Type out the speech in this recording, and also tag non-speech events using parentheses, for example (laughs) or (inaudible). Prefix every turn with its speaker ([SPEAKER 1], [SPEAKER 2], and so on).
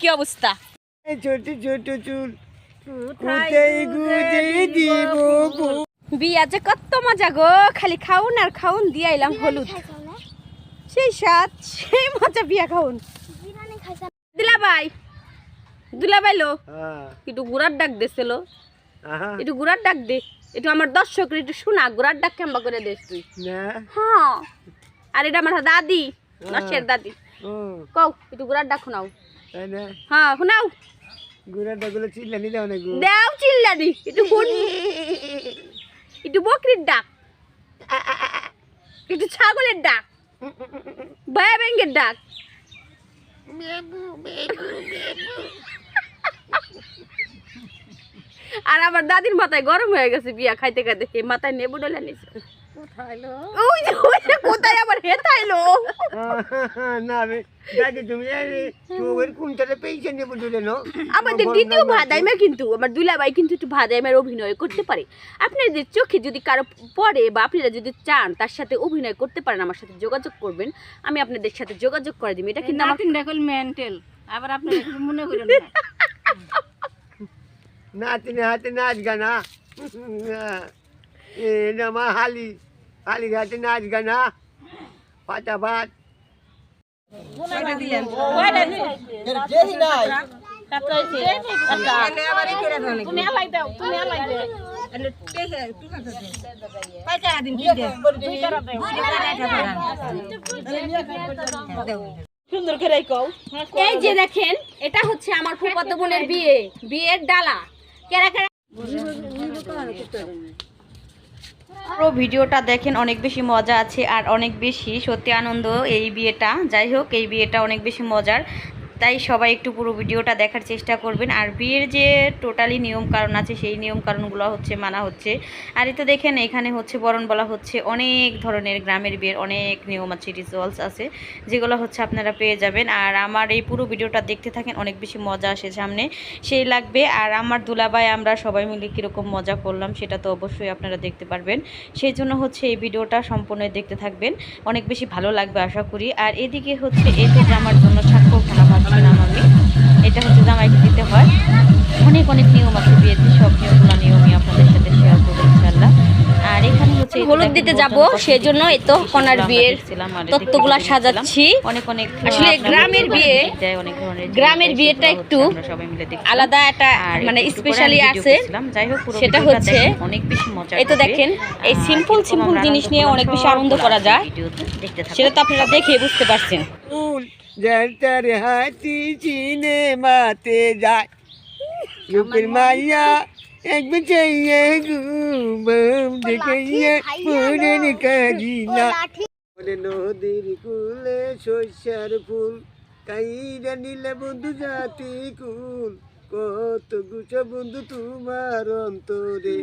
[SPEAKER 1] কি অবস্থা।
[SPEAKER 2] ছোট ছোট চুল?
[SPEAKER 1] বিয়া যে কত মজা গো খালি খাউন আর খাউন দিয়ে আইলাম হলুদ। সেই সাত সেই মজা বিয়া খাউন। দিলা ভাই দিলা ভাইলো
[SPEAKER 2] হ্যাঁ,
[SPEAKER 1] একটু গুড়ার ডাক দিছিল একটু গুড়ার ডাক দে। একটু আমার দর্শক একটু শোনা গুড়ার ডাক কেমবা করে দেশ তুই।
[SPEAKER 2] না।
[SPEAKER 1] হ্যাঁ। আর এটা আমার দাদি নশের দাদি। কও একটু গুড়ার ডাক শোনাও। হ্যাঁ শোনাও।
[SPEAKER 2] গুড়াটা গুলো চিল্লানি দাও না গো
[SPEAKER 1] দেও চিল্লানি একটু একটু বকরির ডাক। একটু ছাগলের ডাক। ভায়া ব্যাঙ্গের ডাক। আর আমার দাদির মাথায় গরম হয়ে গেছে বিয়া খাইতে খাইতে হে মাথায় নেবু ডলে নিছে। ওই যে ওই যে কোথায় আবার হেতাইলো (laughs)
[SPEAKER 2] না দাদি তুমি তোর কোনটাতে পেয়েছে নেব তুলে নো?
[SPEAKER 1] আমাদের দ্বিতীয় ভাদাইমা কিন্তু আমার দুলাভাই কিন্তু একটু ভাদাইমার অভিনয় করতে পারে। আপনাদের চোখে যদি কারও পড়ে বা আপনারা যদি চান তার সাথে অভিনয় করতে পারেন আমার সাথে যোগাযোগ করবেন। আমি আপনাদের সাথে যোগাযোগ করে দিব এটা কিন্তু আমার
[SPEAKER 3] দেখল মেন্টাল আবার আপনি একটু মনে করেন না।
[SPEAKER 2] নাতিনে হাতে নাচ গানা এ নামা হালি হালি হাতে নাচ গানা পাতা ভাত।
[SPEAKER 3] তুমি আলাই দাও তুমি আলাই দাও। পয়সা দিন কি দে দুই টাকা দাও।
[SPEAKER 1] সুন্দর করে এই যে দেখেন এটা হচ্ছে আমার ফুফাতো বোনের বিয়ে বিয়ের ডালা। পুরো ভিডিওটা দেখেন, অনেক বেশি মজা আছে আর অনেক বেশি সত্যি আনন্দ এই বিয়েটা। যাই হোক, এই বিয়েটা অনেক বেশি মজার। তাই সবাই একটু পুরো ভিডিওটা দেখার চেষ্টা করবেন। আর বিয়ের যে টোটালি নিয়ম কারণ আছে, সেই নিয়ম কারণগুলো হচ্ছে, মানা হচ্ছে। আর এই তো দেখেন, এখানে হচ্ছে, বরণ বলা হচ্ছে, অনেক ধরনের গ্রামের বিয়ের অনেক নিয়ম আছে রিচুয়ালস আছে, যেগুলো হচ্ছে আপনারা পেয়ে যাবেন। আর আমার এই পুরো ভিডিওটা দেখতে থাকেন, অনেক বেশি মজা আসে সামনে, সেই লাগবে। আর আমার দুলাভাই, আমরা সবাই মিলে কীরকম মজা করলাম, সেটা তো অবশ্যই আপনারা দেখতে পারবেন। সেই জন্য হচ্ছে, এই ভিডিওটা সম্পূর্ণ দেখতে থাকবেন। অনেক বেশি ভালো লাগবে, আশা করি। আর এদিকে হচ্ছে এই যে জামার জন্য স্বাক্ষর খানা আমি। এটা হচ্ছে জামাইকে দিতে হয়। অনেক অনেক নিয়ম আছে বিয়েতে সব নিয়মগুলো নিয়মই আপনাদের সাথে শেয়ার করব ইনশাল্লাহ আর এখানে হচ্ছে হলুদ দিতে যাব সেজন্য এই তো কনার বিয়ের তত্ত্বগুলা সাজাচ্ছি। অনেক অনেক আসলে গ্রামের বিয়ে অনেক গ্রামের বিয়েটা একটু আলাদা একটা মানে স্পেশালি আছে। সেটা হচ্ছে
[SPEAKER 3] অনেক বেশি মজা
[SPEAKER 1] এই তো দেখেন এই সিম্পল সিম্পল জিনিস নিয়ে অনেক বেশি আনন্দ করা যায়। সেটা তো আপনারা দেখে বুঝতে পারছেন।
[SPEAKER 2] জলতার হাতি চিনে মাতে যায় রূপের মাইয়া এক বেচাইয়া ঘুম দেখাইয়া পুরের কাজিনা ওরে নদীর কুলে শস্যার ফুল কাইরা নিলে বন্ধু জাতি কুল কত গুছ বন্ধু তোমার অন্তরে